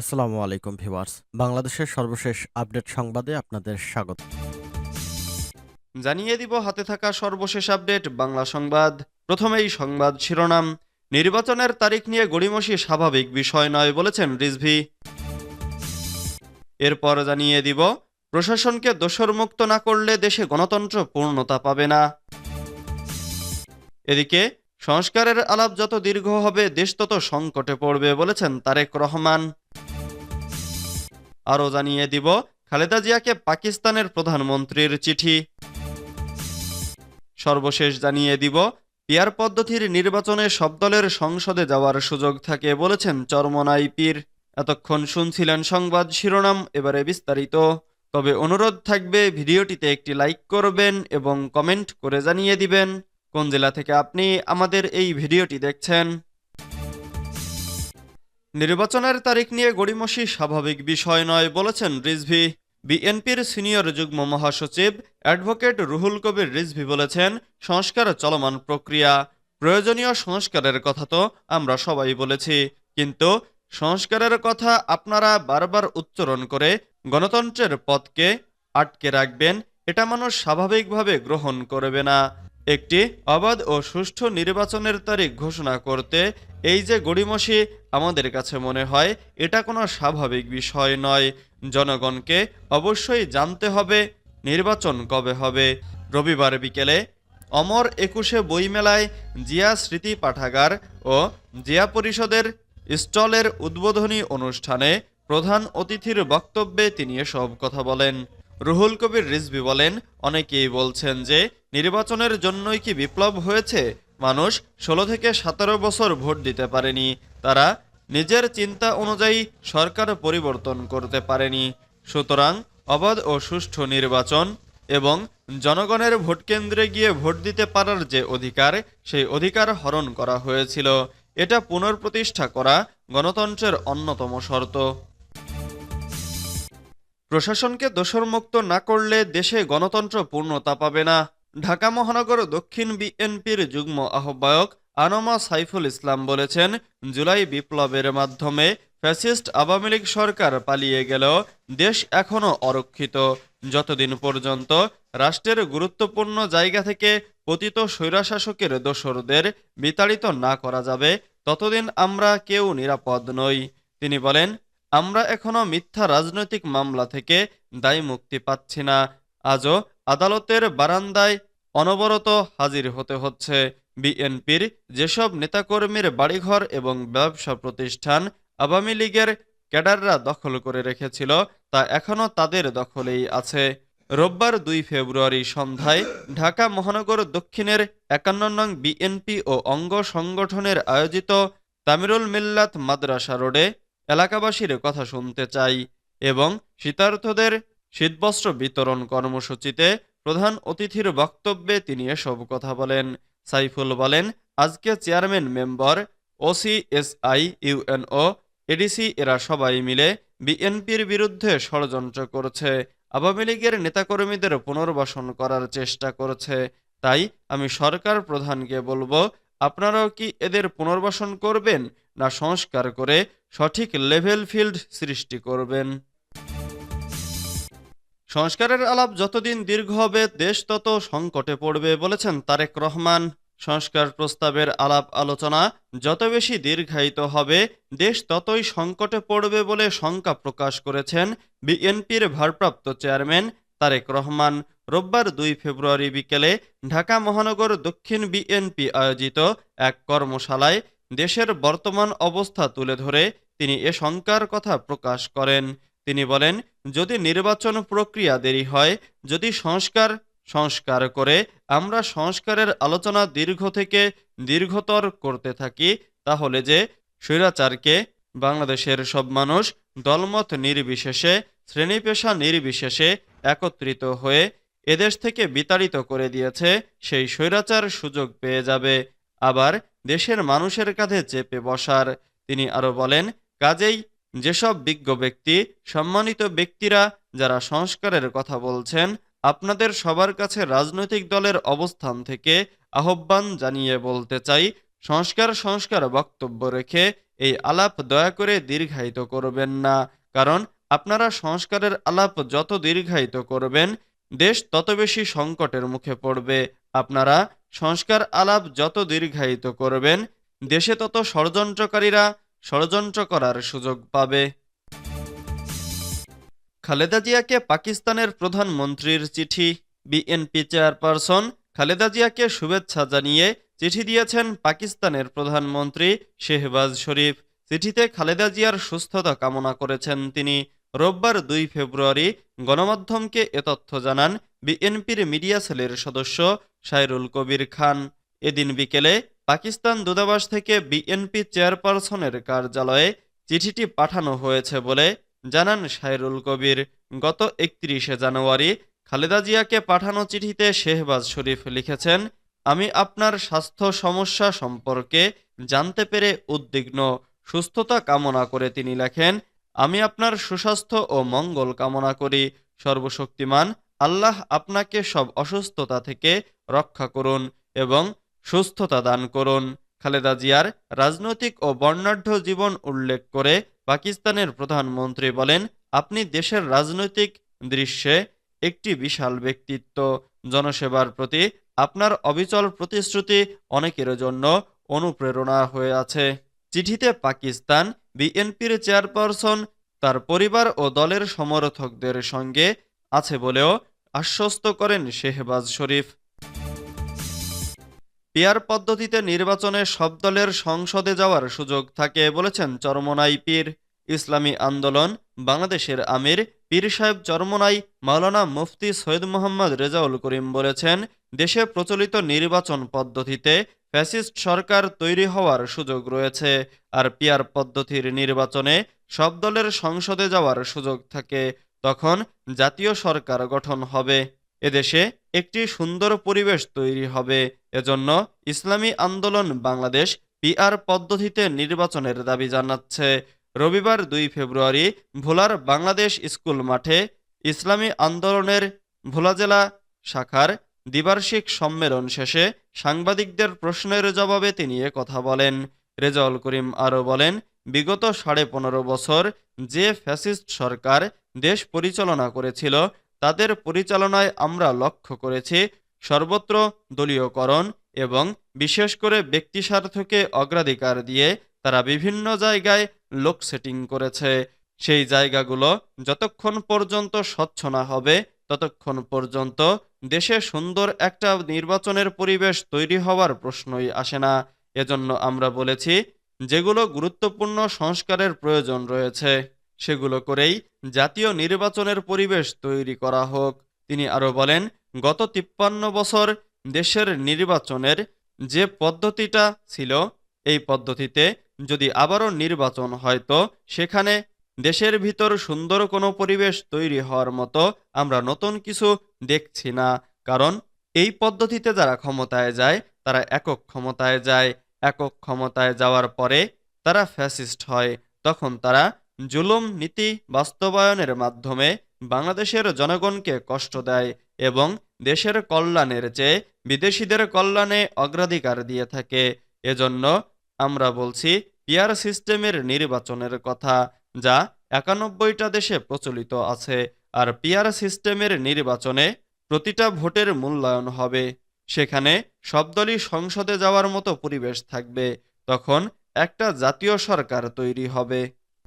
আসসালামু আলাইকুম ভিউয়ার্স। বাংলাদেশের সর্বশেষ আপডেট সংবাদে আপনাদের স্বাগত। জানিয়ে দিব হাতে থাকা সর্বশেষ আপডেট, বাংলা সংবাদ। প্রথমেই সংবাদ শিরোনাম, নির্বাচনের তারিখ নিয়ে গড়িমসি স্বাভাবিক বিষয় নয় বলেছেন রিজভি। এরপর জানিয়ে দিব, প্রশাসনকে দোষরমুক্ত না করলে দেশে গণতন্ত্র পূর্ণতা পাবে না। এদিকে, সংস্কারের আলাপ যত দীর্ঘ হবে, দেশ তত সংকটে পড়বে বলেছেন তারেক রহমান। আরও জানিয়ে দিব, খালেদা জিয়াকে পাকিস্তানের প্রধানমন্ত্রীর চিঠি। সর্বশেষ জানিয়ে দিব, পিয়ার পদ্ধতির নির্বাচনে সব দলের সংসদে যাওয়ার সুযোগ থাকে বলেছেন চরমনাই পীর এতক্ষণ শুনছিলেন সংবাদ শিরোনাম, এবারে বিস্তারিত। তবে অনুরোধ থাকবে, ভিডিওটিতে একটি লাইক করবেন এবং কমেন্ট করে জানিয়ে দিবেন। কোন জেলা থেকে আপনি আমাদের এই ভিডিওটি দেখছেন? নির্বাচনের তারিখ নিয়ে গড়িমসি স্বাভাবিক বিষয় নয়, বলেছেন রিজভি। বিএনপির সিনিয়র যুগ্ম মহাসচিব অ্যাডভোকেট রুহুল কবির রিজভি বলেছেন, সংস্কার চলমান প্রক্রিয়া। প্রয়োজনীয় সংস্কারের কথা তো আমরা সবাই বলেছি, কিন্তু সংস্কারের কথা আপনারা বারবার উচ্চারণ করে গণতন্ত্রের পথকে আটকে রাখবেন, এটা মানুষ স্বাভাবিকভাবে গ্রহণ করবে না। একটি অবাধ ও সুষ্ঠু নির্বাচনের তারিখ ঘোষণা করতে এই যে গড়িমসি, আমাদের কাছে মনে হয় এটা কোনো স্বাভাবিক বিষয় নয়। জনগণকে অবশ্যই জানতে হবে, নির্বাচন কবে হবে। রবিবার বিকেলে অমর একুশে বইমেলায় জিয়া স্মৃতি পাঠাগার ও জিয়া পরিষদের স্টলের উদ্বোধনী অনুষ্ঠানে প্রধান অতিথির বক্তব্যে তিনি এসব কথা বলেন। রুহুল কবির রিজভি বলেন, অনেকেই বলছেন যে নির্বাচনের জন্যই কি বিপ্লব হয়েছে? মানুষ ষোলো থেকে সতেরো বছর ভোট দিতে পারেনি। তারা নিজের চিন্তা অনুযায়ী সরকার পরিবর্তন করতে পারেনি। সুতরাং অবাধ ও সুষ্ঠু নির্বাচন এবং জনগণের ভোট কেন্দ্রে গিয়ে ভোট দিতে পারার যে অধিকার, সেই অধিকার হরণ করা হয়েছিল। এটা পুনর্প্রতিষ্ঠা করা গণতন্ত্রের অন্যতম শর্ত। প্রশাসনকে দোষরমুক্ত না করলে দেশে গণতন্ত্র পূর্ণতা পাবে না। ঢাকা মহানগর দক্ষিণ বিএনপির যুগ্ম আহ্বায়ক আনমা সাইফুল ইসলাম বলেছেন, জুলাই বিপ্লবের মাধ্যমে ফ্যাসিস্ট আওয়ামী লীগ সরকার পালিয়ে গেলেও দেশ এখনও অরক্ষিত। যতদিন পর্যন্ত রাষ্ট্রের গুরুত্বপূর্ণ জায়গা থেকে পতিত স্বৈরাশাসকের দোসরদের বিতাড়িত না করা যাবে, ততদিন আমরা কেউ নিরাপদ নই। তিনি বলেন, আমরা এখনও মিথ্যা রাজনৈতিক মামলা থেকে দায় মুক্তি পাচ্ছি না। আজও আদালতের বারান্দায় অনবরত হাজির হতে হচ্ছে। বিএনপির যেসব নেতাকর্মীর বাড়িঘর এবং ব্যবসা প্রতিষ্ঠান আওয়ামী লীগের ক্যাডাররা দখল করে রেখেছিল, তা এখনও তাদের দখলেই আছে। রোববার দুই ফেব্রুয়ারি সন্ধ্যায় ঢাকা মহানগর দক্ষিণের একান্ন নং বিএনপি ও অঙ্গ সংগঠনের আয়োজিত তামিরুল মিল্লাত মাদ্রাসা রোডে এলাকাবাসীর কথা শুনতে চাই এবং শীতার্থদের শীতবস্ত্র বিতরণ কর্মসূচিতে প্রধান অতিথির বক্তব্যে তিনি এসব কথা বলেন। সাইফুল বলেন, আজকে chairman member OC SI UNO ADC এরা সবাই মিলে বিএনপির বিরুদ্ধে ষড়যন্ত্র করছে। আওয়ামী লীগের নেতাকর্মীদের পুনর্বাসন করার চেষ্টা করছে। তাই আমি সরকার প্রধানকে বলব, আপনারাও কি এদের পুনর্বাসন করবেন না সংস্কার করে সঠিক লেভেল ফিল্ড সৃষ্টি করবেন? সংস্কারের আলাপ যতদিন দীর্ঘ হবে, দেশ তত সংকটে পড়বে বলেছেন তারেক রহমান। সংস্কার প্রস্তাবের আলাপ আলোচনা যত বেশি দীর্ঘায়িত হবে, দেশ ততই সংকটে পড়বে বলে শঙ্কা প্রকাশ করেছেন বিএনপির ভারপ্রাপ্ত চেয়ারম্যান তারেক রহমান। রোববার দুই ফেব্রুয়ারি বিকেলে ঢাকা মহানগর দক্ষিণ বিএনপি আয়োজিত এক কর্মশালায় দেশের বর্তমান অবস্থা তুলে ধরে তিনি এ শঙ্কার কথা প্রকাশ করেন। তিনি বলেন, যদি নির্বাচন প্রক্রিয়া দেরি হয়, যদি সংস্কার সংস্কার করে আমরা সংস্কারের আলোচনা দীর্ঘ থেকে দীর্ঘতর করতে থাকি, তাহলে যে স্বৈরাচারকে বাংলাদেশের সব মানুষ দলমত নির্বিশেষে শ্রেণি পেশা নির্বিশেষে একত্রিত হয়ে এদেশ থেকে বিতাড়িত করে দিয়েছে, সেই স্বৈরাচার সুযোগ পেয়ে যাবে। আবার দেশের মানুষের কাঁধে চেপে বসার। তিনি আরও বলেন, কাজেই যেসব বিজ্ঞ ব্যক্তি, সম্মানিত ব্যক্তিরা যারা সংস্কারের কথা বলছেন, আপনাদের সবার কাছে রাজনৈতিক দলের অবস্থান থেকে আহ্বান জানিয়ে বলতে চাই, সংস্কার সংস্কার বক্তব্য রেখে এই আলাপ দয়া করে দীর্ঘায়িত করবেন না। কারণ আপনারা সংস্কারের আলাপ যত দীর্ঘায়িত করবেন, দেশ তত বেশি সংকটের মুখে পড়বে। আপনারা সংস্কার আলাপ যত দীর্ঘায়িত করবেন, দেশে তত ষড়যন্ত্রকারীরা ষড়যন্ত্র করার সুযোগ পাবে। খালেদা জিয়াকে পাকিস্তানের প্রধানমন্ত্রীর চিঠি। বিএনপি চেয়ারপারসন খালেদা জিয়াকে শুভেচ্ছা জানিয়ে চিঠি দিয়েছেন পাকিস্তানের প্রধানমন্ত্রী শেহবাজ শরীফ। চিঠিতে খালেদা জিয়ার সুস্থতা কামনা করেছেন তিনি। রোববার দুই ফেব্রুয়ারি গণমাধ্যমকে এ তথ্য জানান বিএনপির মিডিয়া সেলের সদস্য সাইরুল কবির খান। এদিন বিকেলে পাকিস্তান দূতাবাস থেকে বিএনপি চেয়ারপারসনের কার্যালয়ে চিঠিটি পাঠানো হয়েছে বলে জানান সাইরুল কবির। গত একত্রিশে জানুয়ারি খালেদা জিয়াকে পাঠানো চিঠিতে শেহবাজ শরীফ লিখেছেন, আমি আপনার স্বাস্থ্য সমস্যা সম্পর্কে জানতে পেরে উদ্বিগ্ন। সুস্থতা কামনা করে তিনি লেখেন, আমি আপনার সুস্বাস্থ্য ও মঙ্গল কামনা করি। সর্বশক্তিমান, আল্লাহ আপনাকে সব অসুস্থতা থেকে রক্ষা করুন এবং সুস্থতা দান করুন। খালেদা জিয়ার রাজনৈতিক ও বর্ণাঢ্য জীবন উল্লেখ করে পাকিস্তানের প্রধানমন্ত্রী বলেন, আপনি দেশের রাজনৈতিক দৃশ্যে একটি বিশাল ব্যক্তিত্ব। জনসেবার প্রতি আপনার অবিচল প্রতিশ্রুতি অনেকের জন্য অনুপ্রেরণা হয়ে আছে। চিঠিতে পাকিস্তান বিএনপির চেয়ারপারসন, তার পরিবার ও দলের সমর্থকদের সঙ্গে আছে বলেও আশ্বস্ত করেন শেহবাজ শরীফ। পিয়ার পদ্ধতিতে নির্বাচনে সব দলের সংসদে যাওয়ার সুযোগ থাকে বলেছেন চরমনাই পীর। ইসলামী আন্দোলন, বাংলাদেশের আমির পীর সাহেব চরমনাই মাওলানা মুফতি সৈয়দ মোহাম্মদ রেজাউল করিম বলেছেন, দেশে প্রচলিত নির্বাচন পদ্ধতিতে ফ্যাসিস্ট সরকার তৈরি হওয়ার সুযোগ রয়েছে আর পিয়ার পদ্ধতির নির্বাচনে সব দলের সংসদে যাওয়ার সুযোগ থাকে, তখন জাতীয় সরকার গঠন হবে। এদেশে একটি সুন্দর পরিবেশ তৈরি হবে। এজন্য ইসলামী আন্দোলন বাংলাদেশ পিআর পদ্ধতিতে নির্বাচনের দাবি জানাচ্ছে। রবিবার দুই ফেব্রুয়ারি ভোলার বাংলাদেশ স্কুল মাঠে ইসলামী আন্দোলনের ভোলা জেলা শাখার দ্বিবার্ষিক সম্মেলন শেষে সাংবাদিকদের প্রশ্নের জবাবে তিনি কথা বলেন। রেজাউল করিম আরও বলেন, বিগত সাড়ে পনেরো বছর যে ফ্যাসিস্ট সরকার দেশ পরিচালনা করেছিল তাদের পরিচালনায় আমরা লক্ষ্য করেছি সর্বত্র দলীয়করণ এবং বিশেষ করে ব্যক্তিস্বার্থকে অগ্রাধিকার দিয়ে তারা বিভিন্ন জায়গায় লোক সেটিং করেছে। সেই জায়গাগুলো যতক্ষণ পর্যন্ত স্বচ্ছ না হবে, ততক্ষণ পর্যন্ত দেশে সুন্দর একটা নির্বাচনের পরিবেশ তৈরি হওয়ার প্রশ্নই আসে না। এজন্য আমরা বলেছি, যেগুলো গুরুত্বপূর্ণ সংস্কারের প্রয়োজন রয়েছে, সেগুলো করেই জাতীয় নির্বাচনের পরিবেশ তৈরি করা হোক। তিনি আরও বলেন, গত তিপ্পান্ন বছর দেশের নির্বাচনের যে পদ্ধতিটা ছিল, এই পদ্ধতিতে যদি আবারও নির্বাচন হয় তো সেখানে দেশের ভিতর সুন্দর কোনো পরিবেশ তৈরি হওয়ার মতো আমরা নতুন কিছু দেখছি না। কারণ এই পদ্ধতিতে যারা ক্ষমতায় যায়, তারা একক ক্ষমতায় যায়। একক ক্ষমতায় যাওয়ার পরে তারা ফ্যাসিস্ট হয়। তখন তারা জুলুম নীতি বাস্তবায়নের মাধ্যমে বাংলাদেশের জনগণকে কষ্ট দেয় এবং দেশের কল্যাণের চেয়ে বিদেশিদের কল্যাণে অগ্রাধিকার দিয়ে থাকে। এজন্য আমরা বলছি পিয়ার সিস্টেমের নির্বাচনের কথা, যা একানব্বইটা দেশে প্রচলিত আছে, আর পিয়ার সিস্টেমের নির্বাচনে প্রতিটা ভোটের মূল্যায়ন হবে। সেখানে সব দলই সংসদে যাওয়ার মতো পরিবেশ থাকবে, তখন একটা জাতীয় সরকার তৈরি হবে।